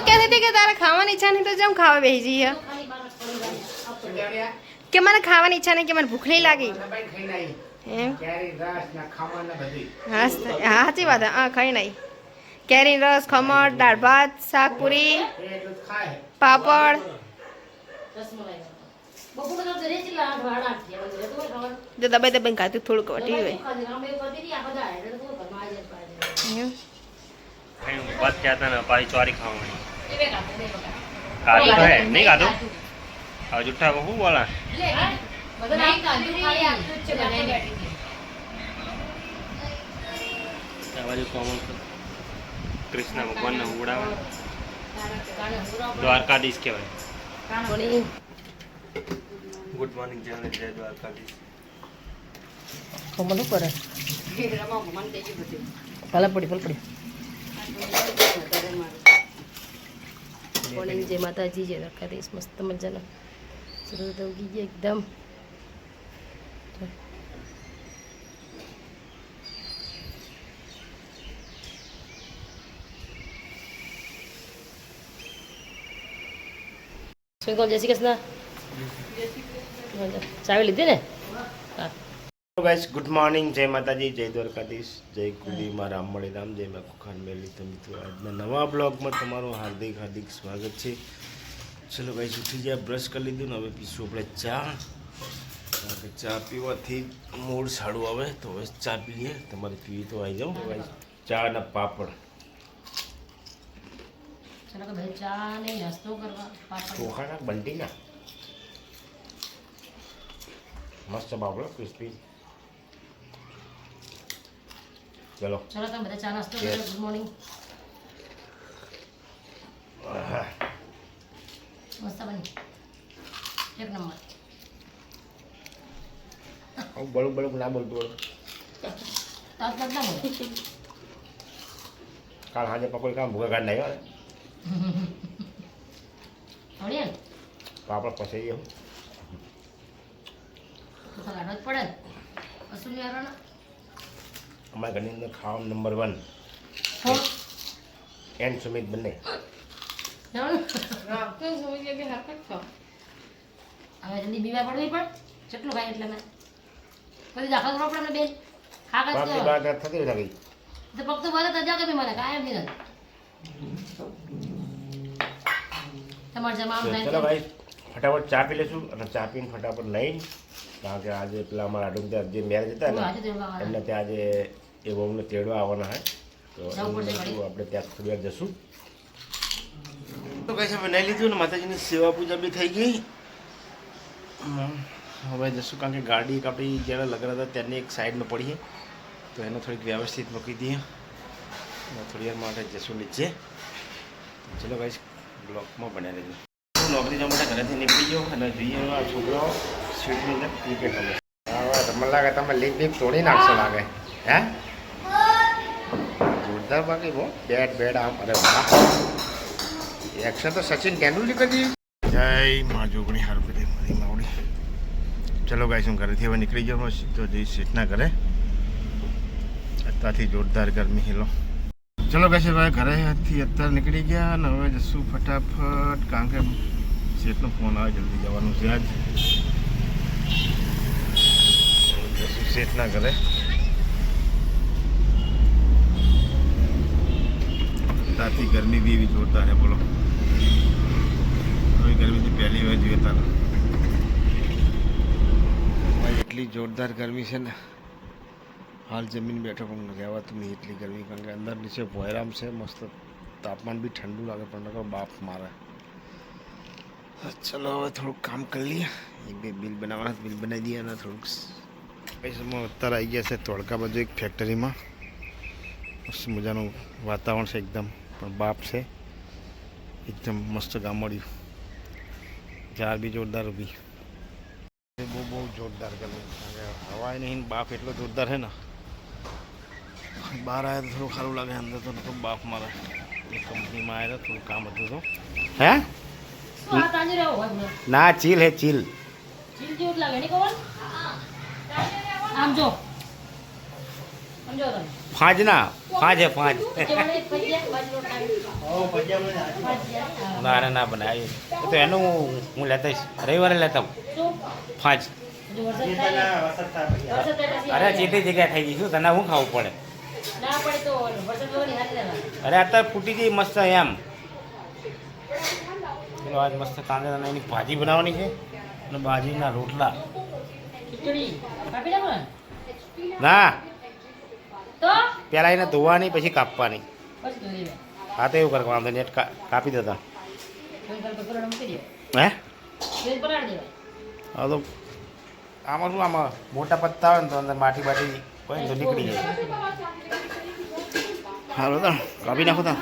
તો કહેતી હતી કે તારે ખાવાની ઈચ્છા નહીં તો જેમ ખાવા બેસી જઈએ કે મને ખાવાની ઈચ્છા નહીં કે મને ભૂખ નહીં લાગી સાચી વાત હા ખાઈ નહીં કેરી રસ ખમણ દાળ ભાત શાક પૂરી પાપડ જો દબાઈ દબાઈ ખાતું થોડુંક વટી હોય વાત કહેતા ને પાછી ચોરી ખાવાની કાજુ તો હે નહીં કાઢું હવે જુઠ્ઠા બહુ બોલા બાજુ કોમન કૃષ્ણ ભગવાનને દ્વારકાધીશ કહેવાય ગુડ મોર્નિંગ જય જય દ્વારકાધીશ કોમન ઉપર ભલે પડી પડી મોર્નિંગ જય માતાજી જય દ્વારકાધીશ મસ્ત મજાનો સરસ ઉગી ગયા એકદમ સ્વિંકલ જય શ્રી કૃષ્ણ ચાવી લીધી ને હા ગાઈસ ગુડ મોર્નિંગ જય માતાજી જય દ્વારકાધીશ જય કુદી મારા રામ રામ જય મેં કુખાન મેલી તો મિત્રો આજના નવા બ્લોગમાં તમારું હાર્દિક હાર્દિક સ્વાગત છે. ચલો ગાઈસ ઉઠી ગયા બ્રશ કરી લીધું ને હવે પીશું આપણે ચા. કારણ કે ચા પીવાથી મૂળ સારું આવે. તો હવે ચા પીએ. તમારે પીવી તો આવી જાઓ. ગાઈસ ચા અને પાપડ. ચલો કે ભાઈ ચા ને બંટી ના મસ્ત બાપડો ક્રિસ્પી ચલો. ચલો તમે બધા ચા નાસ્તો કરો ગુડ મોર્નિંગ મસ્ત બની. એક નંબર. બળું બળું ના બોલતું બોલું તાત તાત ના બોલ. કાલ હાજે પકોડી કામ ભૂગા કાઢ નાખ્યો થોડી ને ગયો તો તો કાઢવો જ પડે. ને કશું નહીં અમારા ઘરની અંદર ખાવા નંબર વન હો. એન્ડ સુમિત બંને. હવે જલ્દી બીમાર પડવી પણ જેટલું ખાય એટલે મેં? કદી દાખલ કરવો પડે બેન? તો બાર થતી રહી તો પગ તો ભલે તો જાગે બી મને નહીં તમારે જેમ ચલો ભાઈ ફટાફટ ચા પી લેશું અને ચા પીને ફટાફટ લઈ કારણ કે આજે પેલા અમારા ત્યાં જે મેરેજ હતા ને. એમને ત્યાં આજે એ બહુને તેડવા આવવાના હે. તો. આપણે ત્યાં થોડી વાર જશું. તો કઈ અમે નહીં લીધું ને માતાજીની સેવા પૂજા બી થઈ ગઈ. હમ, હવે જશું કારણ કે ગાડી એક આપણી જ્યારે લગ્ન હતા ત્યારની એક સાઈડમાં પડીએ તો એને થોડીક વ્યવસ્થિત મૂકી દઈએ. થોડી વાર માટે જશું નીચે. ચલો ગાઈશ બ્લોકમાં બન્યા રહેજો. હું નોકરી જવા માટે ઘરેથી નીકળી ગયો અને જોઈએ આ છોકરાઓ સ્વીટની અંદર ક્રિકેટ રમે હવે લાગે તમે લીક બીક તોડી નાખશો લાગે. હે? જોરદાર બાકી બહુ. બેટ બેટ, આમ, અરે એક્શન તો સચિન તેંડુલકર જય મા જોગણી, હારું કરી મારી માવડી ચલો ગાઈસ હું ઘરેથી હવે નીકળી ગયો સીધો જઈશ સીટના ઘરે. અત્યારથી જોરદાર ગરમી હેલો ચલો ગાઈસ હવે ઘરેથી અત્યારે નીકળી ગયા અને હવે જશું ફટાફટ. કારણ કે શેઠનો ફોન આવે, જલ્દી જવાનું છે આજ. જશું શેઠના ઘરે. ત્યાંથી ગરમી બી એવી જોરદાર છે બોલો હવે ગરમીથી પહેલી વાર જોઈએ તારે ભાઈ એટલી જોરદાર ગરમી છે ને હાલ જમીન બેઠો પણ રહેવાતું નહીં એટલી ગરમી કારણ કે અંદર નીચે ભોયરામ છે મસ્ત તાપમાન બી ઠંડુ લાગે પણ નકર બાપ મારે ચલો હવે થોડુંક કામ કરી લઈએ એક બે બિલ બનાવવાના બિલ બનાવી દઈએ અને થોડુંક પૈસામાં અત્યારે આવી ગયા છે ધોળકા બાજુ એક ફેક્ટરીમાં મસ્ત મજાનું વાતાવરણ છે એકદમ પણ બાપ છે. એકદમ મસ્ત ગામડ્યું. ઝાડ બી જોરદાર ઊભી બહુ બહુ જોરદાર ગરમી હવાય નહીં બાપ એટલો જોરદાર છે ને. બહાર આવ્યા તો થોડું સારું લાગે અંદર તો તો બાપ મારે. એ કંપનીમાં આવ્યા હતા થોડું કામ હતું તો. હે? ના ચીલ હે ચીલ. ચીલ જેવું લાગે નહીં ખબર? આમ જો. સમજો ફાંજે ફાંજ ના ના બનાવી. તો એનું હું- લેતા રવિવારે લેતા શું ફાજ અરે ચેતી જગ્યા થઈ ગઈ શું તને હું ખાવું પડે? અરે અત્યારે ફૂટી ગઈ મસ્ત એમ. ચલો આજ મસ્ત કાંદા એની ભાજી બનાવવાની છે. અને ભાજીના રોટલા. ને. પહેલાં એને ધોવાની પછી કાપવાની. હા તો એવું કર વાંધો નેટ કાપી દેતા હે? હા તો આમાં શું આમાં મોટા પત્તા હોય ને તો અંદર માટી બાટી હોય ને તો નીકળી જાય. હાલો તો કાપી નાખો તા.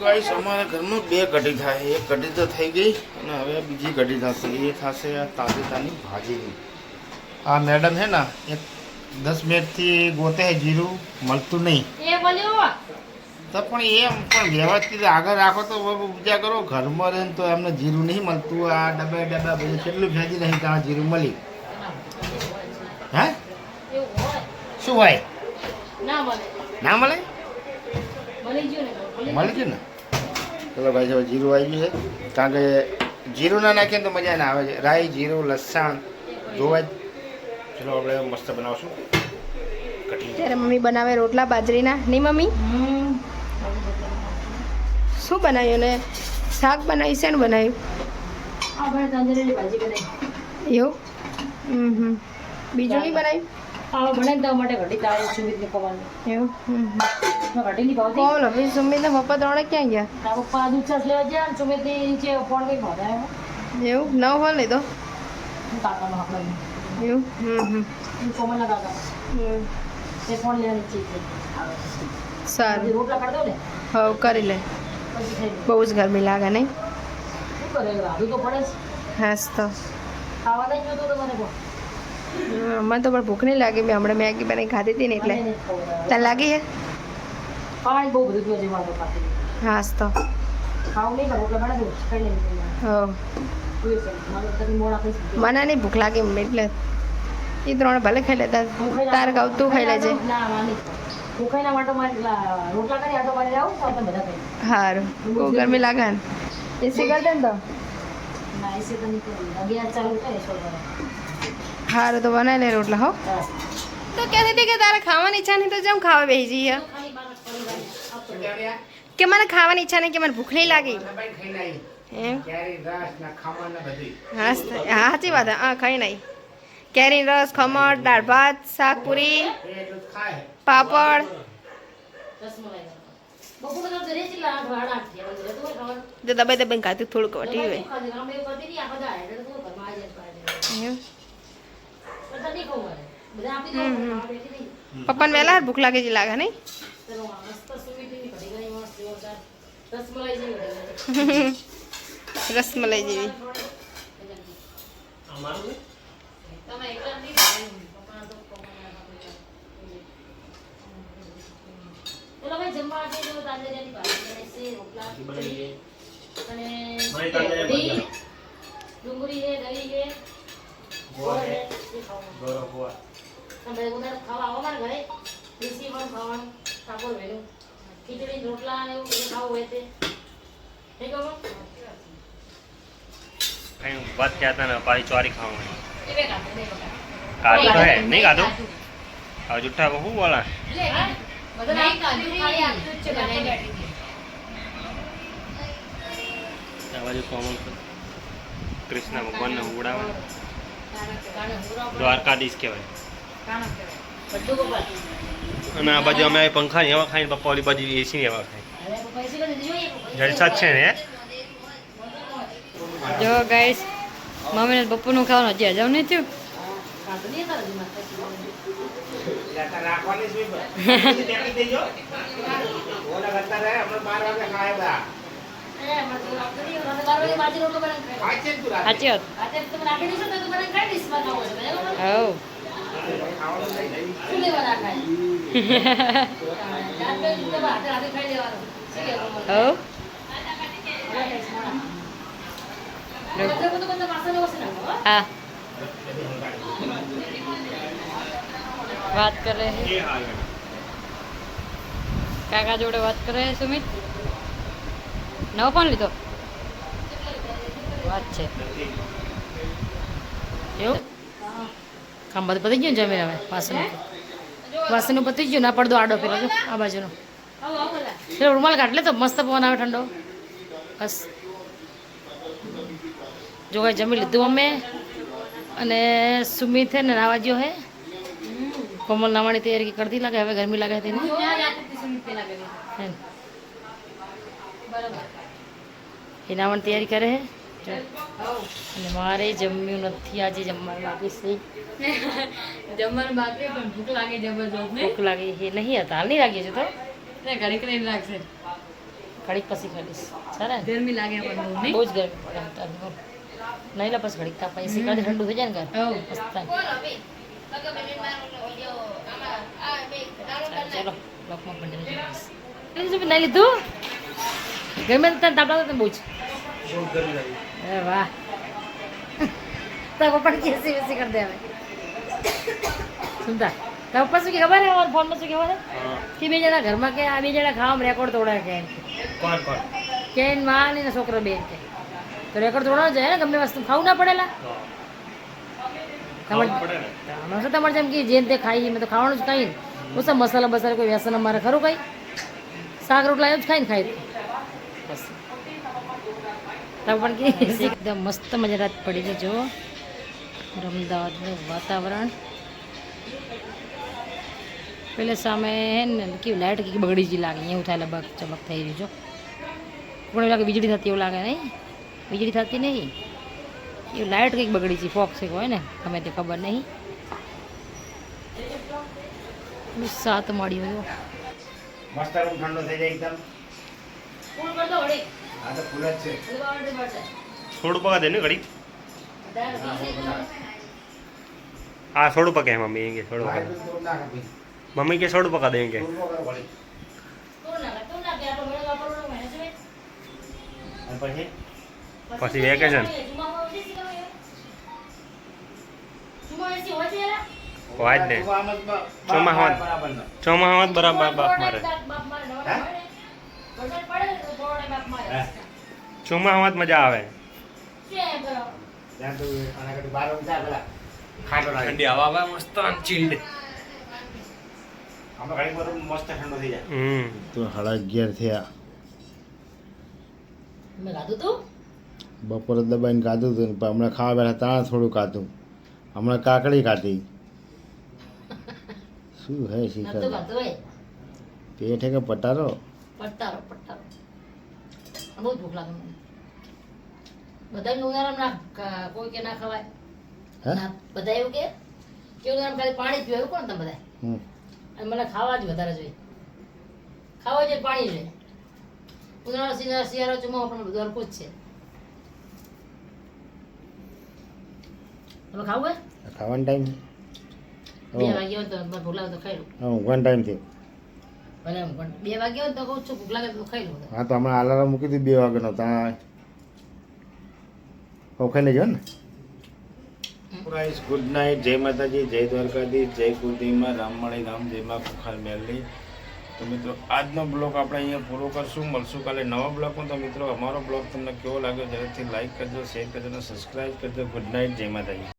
ગાઈસ અમારા ઘરમાં બે કઢી થાય. એક કઢી તો થઈ ગઈ અને હવે બીજી કઢી થશે. એ થશે આ તાજેતાની ભાજીની. આ મેડમ છે ને એક દસ મિનિટથી ગોતે જીરું મળતું નહીં. એ તો પણ એમ પણ વ્યવસ્થિત આગળ રાખો તો ઉપજા કરો. ઘરમાં રહેને તો એમને જીરું નહીં મળતું આ ડબ્બા ડબ્બા બધું કેટલું ફેંકી નહીં ત્યાં જીરું મળી. હે? શું હોય? ના મળે. ના મળે? ગયું ને ચલો ભાઈ સાહેબ જીરું આવી ગયું છે. કારણ કે જીરું ના નાખીએ તો મજા ના આવે. છે રાઈ જીરું લસણ જોવા ચલો આપણે મસ્ત બનાવશું. ત્યારે મમ્મી બનાવે રોટલા બાજરીના. નહીં મમ્મી? શું બનાવ્યું ને? શાક બનાવ્યું ને બનાવ્યું? આ ભાઈ તાંદળીની ભાજી બનાવી. એવું? બીજું નહીં બનાવ્યું? આ બનાવી દેવા માટે ઘડી તારે સુમિત ને પવાનું એવું ની ભાવતી? કોણ? સુમિત ને પપ્પા ત્રણે ક્યાં ગયા? તારા પપ્પા દૂધ લેવા ગયા ને સુમિતની નીચે ફોન કઈ ભાવે એવું? નવ હોલ નહીં તો? કાકાનો આપણે એવું કોમલના કાકા. ફોન સારું. રોટલા દો ને. હવે કરી લે. બહુ જ ગરમી લાગે નહીં? શું કરે? રાધું તો પડે જ. હાસ તો. મને તો પણ ભૂખ નહીં લાગી. મેં હમણાં મેગી બનાવી ખાધી હતી ને એટલે. તને લાગી હે પાણી બહુ બધું પીવા જેવું હાસ તો. ખાવું નહીં પણ રોટલા બનાવી મને નહીં ભૂખ લાગી એટલે એ ત્રણ ભલે ખાઈ લેતા તાર કહું તું ખાઈ લેજે સારું બહુ ગરમી લાગે ને. એસી કરી દે ને તો. હારું સારું તો બનાવી લે રોટલા હો. તો કહેતી હતી કે તારે ખાવાની ઈચ્છા નહીં તો જેમ ખાવા બેસી જઈએ. કે મને ખાવાની ઈચ્છા નહીં કે મને ભૂખ નહીં લાગી. એમ હા સાચી વાત હા ખાઈ નહીં કેરી રસ ખમણ દાળ ભાત શાક પૂરી પાપડ બપોર તો ઘરે જ લા આઠ વાળા આઠ થયા બધું રહેતું હોય ખાવાનું. તો દબાઈ દબાઈ ખાતું થોડુંક વટી હોય શું ખાધું? અમે એવું કરતી નહીં, આ બધા હારે તો ઘરમાં આવી જાય પાછળ. એમ. બધા નહીં ખાવું મારે. બધા આપી દો, હમ, હમ. ખાવા બેઠી નહીં. પપ્પાને વહેલા ભૂખ લાગે છે લાગે નહીં ચલો, આ મસ્ત સુમિતની કઢી ગઈ, મસ્ત જોરદાર. રસમલાઈ જેવી કઢી ગઈ. રસમલાઈ જેવી ડુંગળી છે, દહીં છે, ગોળ છે, એ ખાવાનું. તમે ખાવા આવો મારા ઘરે પણ ખાવાનું ઠાકોર ભેગું ખીચડી રોટલા ને એવું ખાવું હોય તે કહો કઈ વાત કહેતા ને પાછી ચોરી ખાવાની. કાજુ. તો હે નહીં કાઢું? હવે જુઠ્ઠા શું બોલા. બાજુ કોમન કૃષ્ણ ભગવાનને ઉડાવે. દ્વારકાધીશ કહેવાય. અને આ બાજુ અમે પંખા ને એવા ખાઈને પપ્પા ઓલી બાજુ એસી એવા ખાઈ. જલસા જ છે ને જો ગાઈસ મમ્મીને બપોરનું ખાવાનું હજી હજામ નહીં થયું. સાચી વાત? હવ? હવ બધે બધું બધા વાસણ ઓછી નાખો, હો. વાત કરે છે કાકા જોડે વાત કરે છે સુમિત? નવો ફોન લીધો? વાત છે. એવું? કામ બધું પતી ગયું ને જમીન હવે? વાસણનું વાસણનું પતી ગયું ના? પડદો આડો પેલો આ બાજુનો. રૂમાલ કાઢ લે તો મસ્ત પવન આવે ઠંડો. બસ. જો કાંઈ જમી લીધું અમે. અને સુમિત છે ને નાવા ગયો હે કોમલ નાવાની તૈયારી કરતી લાગે હવે ગરમી લાગે તેને? એ નાવાની તૈયારી કરે હે. અને મારે જમ્યું નથી આજે જમવાનું બાકી છે. જમવાનું બાકી પણ ભૂખ લાગે જબરજસ્ત ભૂખ લાગી એ નહીં હતા હાલ નહીં લાગી છે તો? ઘડીક રહીને લાગશે ઘડીક પછી ચાલે ને ગરમી લાગે પણ બહુ જ ગરમી પડે તો લે પછી ઘડીક કાપા એસી કાઢી ઠંડુ થઈ જાય ને ઘર. ચાલો. લીધું? ગમે તને તાપ લાગતો બહુ જ અરે વાહ. તારા પપ્પાને કેસી વેસી કરી દે હવે. સુનતા તારા પપ્પા શું કે ખબર હે ફોનમાં શું કહેવાય કે બે જણા ઘરમાં કે આ બે જણા ખાવામાં રેકોર્ડ તોડાય કે. કોણ કોણ? કે એની ને છોકરો બેન કે. તો રેકોર્ડ તોડવાનો જાય ને ગમે વસ્તુ ખાવું ના પડેલા. તમારે શું જેમ કે જેમ તે ખાઈ મેં તો ખાવાનું જ ખાઈ હું શું મસાલા બસાલા કોઈ વ્યસન અમારે ખરું કઈ? શાક રોટલા એવું જ ખાઈને ખાઈ. બસ. પણ કે? એકદમ મસ્ત મજા રાત પડી છે જો. અમદાવાદનું વાતાવરણ. પેલે સામે હે ને કેવી લાઇટ કે બગડી જ લાગે એવું થાય લગભગ ચમક થઈ રહ્યું જો. પણ એવું લાગે વીજળી થતી એવું લાગે નહીં? વીજળી થતી નહીં. એ લાઇટ કંઈક બગડી છે ફોક્સ એક હોય ને તમે તે ખબર નહીં. સાત માળી હોય મસ્ત રૂમ ઠંડો થઈ જાય એકદમ. ફૂલ કર વળી. આ તો ફૂલ જ છે. થોડું પકા દે ને ઘડી. હા થોડું પકે મમ્મી કે થોડું પકે. મમ્મી કે થોડું પકા દે દેંગે પછી? પછી વેકેશન વાજ ને ચોમાસામાં જ. બરાબર બાપ મારે હે? ચોમાસામાં મજા આવે. ઠંડી હવા આવે મસ્ત ચીલ્ડ આમાં ઘડીક બધું મસ્ત ઠંડો થઈ જાય. હમ. તો સાડા અગિયાર થયા. મેં ખાધું તું? બપોરે દબાઈને ખાધું હતું પણ હમણાં ખાવા બેઠા તાણા થોડું ખાધું હમણાં કાકડી ખાધી શું હે શીખર? પેટ હે કે પટારો? પટારો પટારો. બહુ ભૂખ લાગે મને. બધા ઉનાળામાં ના કોઈ કે ના ખવાય. હે? બધા એવું કે કે ઉનાળામાં ખાલી પાણી જ પીવે એવું કોણ તમે બધા હમ. અને મને ખાવા જ વધારે જોઈએ. ખાવા જોઈએ પાણી જોઈએ. ઉનાળો શિયાળો શિયાળો ચોમાસું પણ બધું હરખું જ છે. તમે ખાવું હે ખાવાનો ટાઈમ બે વાગ્યા તો ભૂખ લાગે તો ખાઈ લઉં હા ઊંઘવાનો ટાઈમ થયો ભલે બે વાગ્યા તો કહું છું ભૂખ લાગે તો ખાઈ લઉં હા તો હમણાં અલાર્મ મૂકી દીધું બે વાગ્યાનો ત્યાં ખાઈ લેજો ને ગુડ નાઇટ જય માતાજી જય દ્વારકાધી જય કુલદીમાં રામમણી રામ જય માં કુખાર મેલડી તો મિત્રો આજનો બ્લોગ આપણે અહીંયા પૂરો કરશું. મળશું કાલે નવા બ્લોગમાં તો મિત્રો અમારો બ્લોગ તમને કેવો લાગ્યો જરૂરથી લાઈક કરજો શેર કરજો અને સબસ્ક્રાઈબ કરજો. ગુડ નાઇટ જય માતાજી